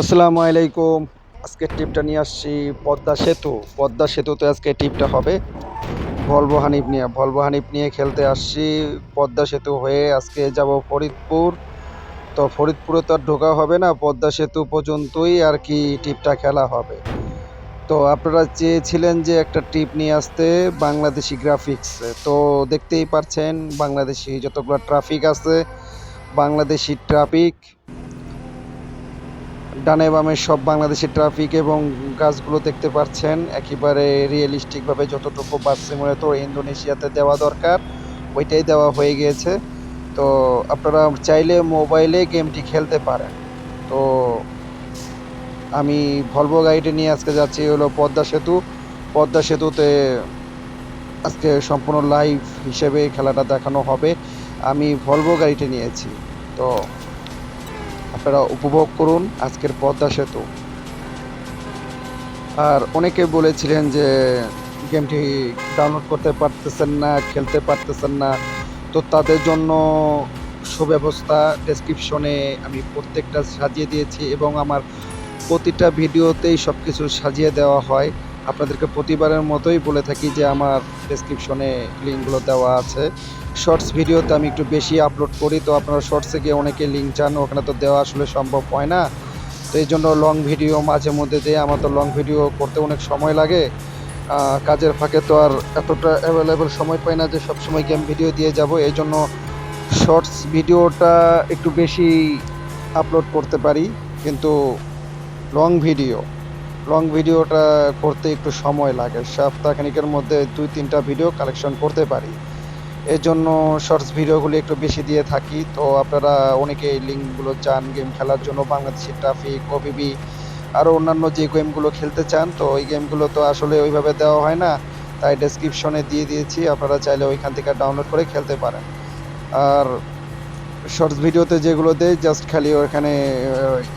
আসসালামু আলাইকুম। আজকে টিপটা নিয়ে আসছি পদ্মা সেতু। পদ্মা সেতুতে আজকে টিপটা হবে ভলভো হানিফ নিয়ে। ভলভো হানিফ নিয়ে খেলতে আসছি। পদ্মা সেতু হয়ে আজকে যাব ফরিদপুর। তো ফরিদপুরে তো আর ঢোকা হবে না, পদ্মা সেতু পর্যন্তই আর কি টিপটা খেলা হবে। তো আপনারা চেয়েছিলেন যে একটা টিপ নিয়ে আসতে বাংলাদেশি গ্রাফিক্স তো দেখতেই পারছেন বাংলাদেশি যতগুলো ট্রাফিক আছে, বাংলাদেশি ট্রাফিক ডানে বামে সব বাংলাদেশের ট্রাফিক এবং গাছগুলো দেখতে পাচ্ছেন। একেবারে রিয়েলিস্টিকভাবে যতটুকু বাস তো ইন্দোনেশিয়াতে দেওয়া দরকার। ওইটাই দেওয়া হয়ে গিয়েছে। তো আপনারা চাইলে মোবাইলে গেমটি খেলতে পারেন। তো আমি ভলভো গাড়িটি নিয়ে আজকে যাচ্ছি হলো পদ্মা সেতু। পদ্মা সেতুতে আজকে সম্পূর্ণ লাইভ হিসেবে খেলাটা দেখানো হবে। আমি ভলভো গাড়িটি নিয়েছি। তো আপনারা উপভোগ করুন আজকের পদ্মা সেতু। আর অনেকে বলেছিলেন যে গেমটি ডাউনলোড করতে পারতেছেন না, খেলতে পারতেছেন না। তো তাদের জন্য সুব্যবস্থা ডেসক্রিপশনে আমি প্রত্যেকটা সাজিয়ে দিয়েছি এবং আমার প্রতিটা ভিডিওতেই সব কিছু সাজিয়ে দেওয়া হয়। আপনাদেরকে প্রতিবারের মতোই বলে থাকি যে আমার ডেসক্রিপশনে লিঙ্কগুলো দেওয়া আছে। শর্টস ভিডিওতে আমি একটু বেশি আপলোড করি, তো আপনারা শর্টসে গিয়ে অনেকে লিঙ্ক চান, ওখানে তো দেওয়া আসলে সম্ভব হয় না। তো এই জন্য লং ভিডিও মাঝে মধ্যে দিয়ে আমার তো লং ভিডিও করতে অনেক সময় লাগে। কাজের ফাঁকে তো আর এতটা অ্যাভেলেবেল সময় পাই না যে সব সময় গেম ভিডিও দিয়ে যাব। এই জন্য শর্টস ভিডিওটা একটু বেশি আপলোড করতে পারি, কিন্তু লং ভিডিও লং ভিডিওটা করতে একটু সময় লাগে। সপ্তাহখানিকের মধ্যে দুই, তিনটা ভিডিও কালেকশন করতে পারি। এর জন্য শর্টস ভিডিওগুলি একটু বেশি দিয়ে থাকি। তো আপনারা অনেকে এই লিঙ্কগুলো চান গেম খেলার জন্য, বাংলাদেশি ট্রাফিক ওবিবি আরও অন্যান্য যে গেমগুলো খেলতে চান, তো ওই গেমগুলো তো আসলে ওইভাবে দেওয়া হয় না। তাই ডেসক্রিপশনে দিয়ে দিয়েছি। আপনারা চাইলে ওইখান থেকে ডাউনলোড করে খেলতে পারেন। আর শর্টস ভিডিওতে যেগুলো দেয় জাস্ট খালি ওখানে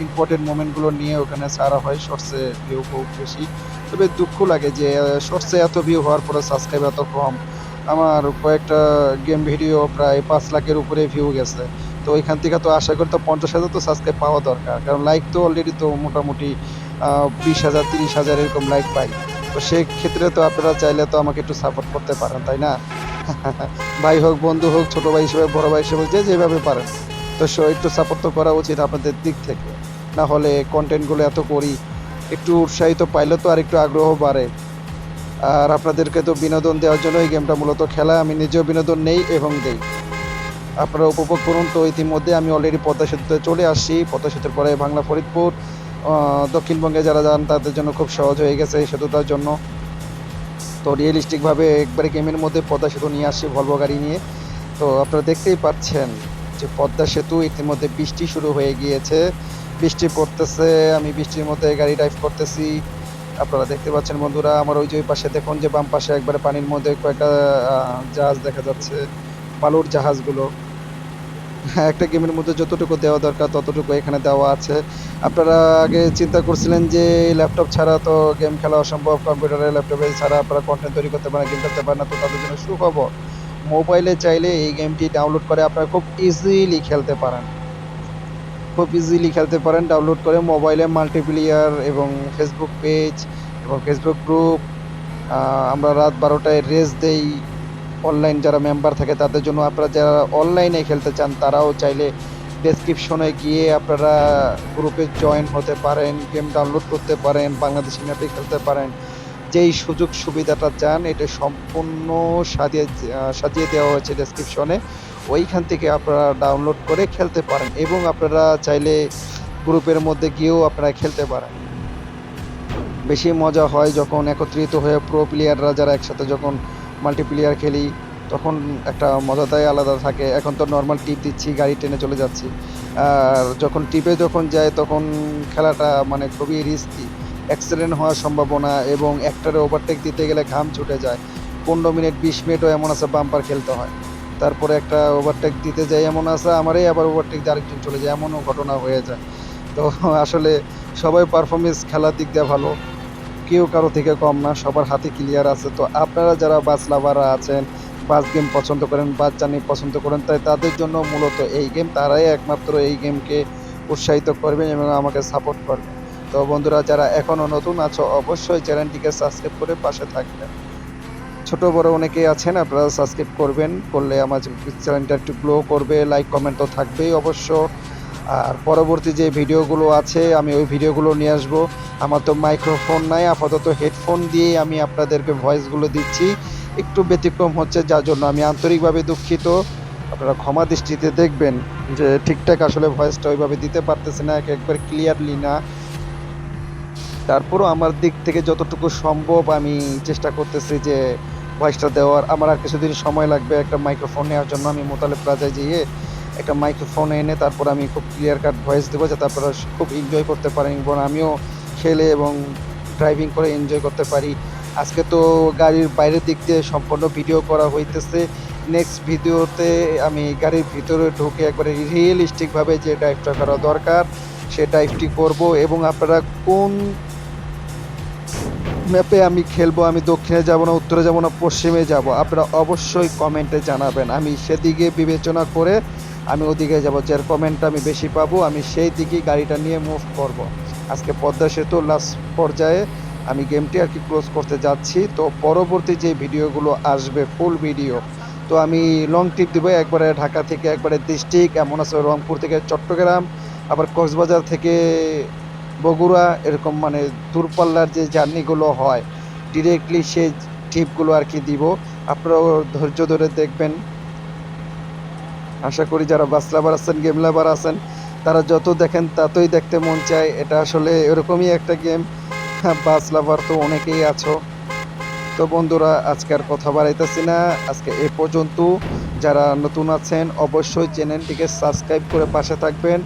ইম্পর্টেন্ট মোমেন্টগুলো নিয়ে ওখানে সারা হয় শর্টসে ভিউ খুব বেশি। তবে দুঃখ লাগে যে শর্টসে এত ভিউ হওয়ার পরে সাবস্ক্রাইব এত কম। আমার কয়েকটা গেম ভিডিও প্রায় পাঁচ লাখের উপরে ভিউ গেছে। তো ওইখান থেকে তো আশা করি তো পঞ্চাশ হাজার তো সাবস্ক্রাইব পাওয়া দরকার। কারণ লাইক তো অলরেডি তো মোটামুটি বিশ হাজার, তিরিশ হাজার এরকম লাইক পাই। তো সেক্ষেত্রে তো আপনারা চাইলে তো আমাকে একটু সাপোর্ট করতে পারেন, তাই না? ভাই হোক, বন্ধু হোক, ছোট ভাই হিসেবে, বড় ভাই হিসেবে, যে যেভাবে পারেন তো সো, একটু সাপোর্ট তো করা উচিত আপনাদের দিক থেকে। না হলে কন্টেন্টগুলো এত করি, একটু উৎসাহিত পাইলে তো আর একটু আগ্রহ বাড়ে। আর আপনাদেরকে তো বিনোদন দেওয়ার জন্য এই গেমটা মূলত খেলা, আমি নিজেও বিনোদন নেই এবং দেই। আপনারা উপভোগ করুন। তো ইতিমধ্যে আমি অলরেডি পদ্মা সেতুতে চলে আসছি। পদ্মা সেতুর পরে বাংলা ফরিদপুর দক্ষিণবঙ্গে যারা যান, তাদের জন্য খুব সহজ হয়ে গেছে এই সেতুটার জন্য। তো রিয়েলিস্টিকভাবে একবারে গেমের মধ্যে পদ্মা সেতু নিয়ে আসছে ভলভো গাড়ি নিয়ে। তো আপনারা দেখতেই পাচ্ছেন যে পদ্মা সেতু ইতিমধ্যে বৃষ্টি শুরু হয়ে গিয়েছে। বৃষ্টি পড়তেছে, আমি বৃষ্টির মধ্যে গাড়ি ড্রাইভ করতেছি। আপনারা দেখতে পাচ্ছেন বন্ধুরা, আমার ওই যে ওই পাশে দেখুন যে বাম পাশে একবারে পানির মধ্যে কয়েকটা জাহাজ দেখা যাচ্ছে, বালুর জাহাজগুলো। একটা গেমের মধ্যে যতটুকু দেওয়া দরকার ততটুকু এখানে দেওয়া আছে। আপনারা আগে চিন্তা করছিলেন যে ল্যাপটপ ছাড়া তো গেম খেলা অসম্ভব, কম্পিউটারে, ল্যাপটপে ছাড়া আপনারা কন্টেন্ট তৈরি করতে পারেন গেম খেলতে পারেন না, তো তাদের জন্য সুখবর। মোবাইলে চাইলে এই গেমটি ডাউনলোড করে আপনারা খুব ইজিলি খেলতে পারেন। খুব ইজিলি খেলতে পারেন ডাউনলোড করে মোবাইলে মাল্টিপ্লেয়ার এবং ফেসবুক পেজ এবং ফেসবুক গ্রুপ আমরা রাত বারোটায় রেস দেই। অনলাইন যারা মেম্বার থাকে, তাদের জন্য আপনারা যারা অনলাইনে খেলতে চান, তারাও চাইলে ডেসক্রিপশনে গিয়ে আপনারা গ্রুপে জয়েন হতে পারেন গেম ডাউনলোড করতে পারেন, বাংলাদেশি ম্যাপে খেলতে পারেন। যেই সুযোগ সুবিধাটা চান, এটা সম্পূর্ণ সাজিয়ে সাজিয়ে দেওয়া হয়েছে ডেসক্রিপশনে ওইখান থেকে আপনারা ডাউনলোড করে খেলতে পারেন এবং আপনারা চাইলে গ্রুপের মধ্যে গিয়েও আপনারা খেলতে পারেন। বেশি মজা হয় যখন একত্রিত হয়ে প্রো প্লেয়াররা যারা একসাথে যখন মাল্টিপ্লেয়ার খেলি, তখন একটা মজাটাই আলাদা থাকে। এখন তো নর্মাল টিপ দিচ্ছি, গাড়ি টেনে চলে যাচ্ছি। আর যখন টিপে যখন যায়, তখন খেলাটা মানে খুবই রিস্কি অ্যাক্সিডেন্ট হওয়ার সম্ভাবনা এবং একটারে ওভারটেক দিতে গেলে ঘাম ছুটে যায়। পনেরো মিনিট, বিশ মিনিটও এমন আছে বাম্পার খেলতে হয়। তারপরে একটা ওভারটেক দিতে যাই এমন আছে, আমারই আবার ওভারটেক দিয়ে আরেকজন চলে যায়, এমনও ঘটনা হয়ে যায়। তো আসলে সবাই পারফরমেন্স খেলার দিক দিয়ে ভালো। কেউ কারও থেকে কম না, সবার হাতে ক্লিয়ার আছে। তো আপনারা যারা বাস লাভাররা আছেন বাস গেম পছন্দ করেন বাস জানি পছন্দ করেন, তাই তাদের জন্য মূলত এই গেম তারাই একমাত্র এই গেমকে উৎসাহিত করবেন এবং আমাকে সাপোর্ট করবেন। তো বন্ধুরা, যারা এখনও নতুন আছো, অবশ্যই চ্যানেলটিকে সাবস্ক্রাইব করে পাশে থাকবেন। ছোট, বড় অনেকেই আছেন, আপনারা সাবস্ক্রাইব করবেন, করলে আমার চ্যানেলটা একটু গ্লো করবে লাইক কমেন্ট তো থাকবেই অবশ্য। আর পরবর্তী যে ভিডিওগুলো আছে, আমি ওই ভিডিওগুলো নিয়ে আসব। আমার তো মাইক্রোফোন নাই, আপাতত হেডফোন দিয়ে আমি আপনাদেরকে ভয়েসগুলো দিচ্ছি। একটু ব্যতিক্রম হচ্ছে, যার জন্য আমি আন্তরিকভাবে দুঃখিত। আপনারা ক্ষমা দৃষ্টিতে দেখবেন যে ঠিকঠাক আসলে ভয়েসটা ওইভাবে দিতে পারতেছে না একবার ক্লিয়ারলি না। তারপরও আমার দিক থেকে যতটুকু সম্ভব আমি চেষ্টা করতেছি যে ভয়েসটা দেওয়ার। আমার আর কিছুদিন সময় লাগবে একটা মাইক্রোফোন নেওয়ার জন্য। আমি মোতালে প্লাজায় গিয়ে একটা মাইক্রোফোন এনে তারপর আমি খুব ক্লিয়ার কাট ভয়েস দেবো যাতে আপনারা খুব এনজয় করতে পারেন এবং আমিও খেলে এবং ড্রাইভিং করে এনজয় করতে পারি। আজকে তো গাড়ির বাইরের দিক দিয়ে সম্পূর্ণ ভিডিও করা হইতেছে। নেক্সট ভিডিওতে আমি গাড়ির ভিতরে ঢুকে একবারে রিয়েলিস্টিকভাবে যে ড্রাইভটা করা দরকার, সে ড্রাইভটি করব এবং আপনারা কোন ম্যাপে আমি খেলব, আমি দক্ষিণে যাব না, উত্তরে যাব না, পশ্চিমে যাব, আপনারা অবশ্যই কমেন্টে জানাবেন। আমি সেদিকে বিবেচনা করে আমি ওদিকে যাব, যার কমেন্টটা আমি বেশি পাবো, আমি সেই দিকেই গাড়িটা নিয়ে মুভ করব। আজকে পদ্মা সেতু লাস্ট পর্যায়ে আমি গেমটি আর কি ক্লোজ করতে যাচ্ছি। তো পরবর্তী যে ভিডিওগুলো আসবে ফুল ভিডিও তো আমি লং ট্রিপ দেবো একবারে ঢাকা থেকে, একবারে ডিস্ট্রিক্ট এমন আছে রংপুর থেকে চট্টগ্রাম, আবার কক্সবাজার থেকে বগুড়া, এরকম মানে দূরপাল্লার যে জার্নিগুলো হয় ডিরেক্টলি সেই ট্রিপগুলো আর কি দিব। আপনারাও ধৈর্য ধরে দেখবেন। আশা করি যারা বাস লাভার আছেন গেম লাভার আছেন, তারা যত দেখেন ততই দেখতে মন চায়। এটা আসলে এরকমই একটা গেম বাস লাভার তো অনেকেই আছো। তো বন্ধুরা, আজকে আর কথা বাড়াইতেছি না। আজকে এ পর্যন্ত। যারা নতুন আছেন, অবশ্যই চ্যানেলটিকে সাবস্ক্রাইব করে পাশে থাকবেন।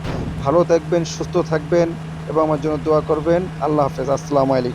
ভালো থাকবেন, সুস্থ থাকবেন এবং আমার জন্য দোয়া করবেন। আল্লাহ হাফেজ। আসসালামু আলাইকুম।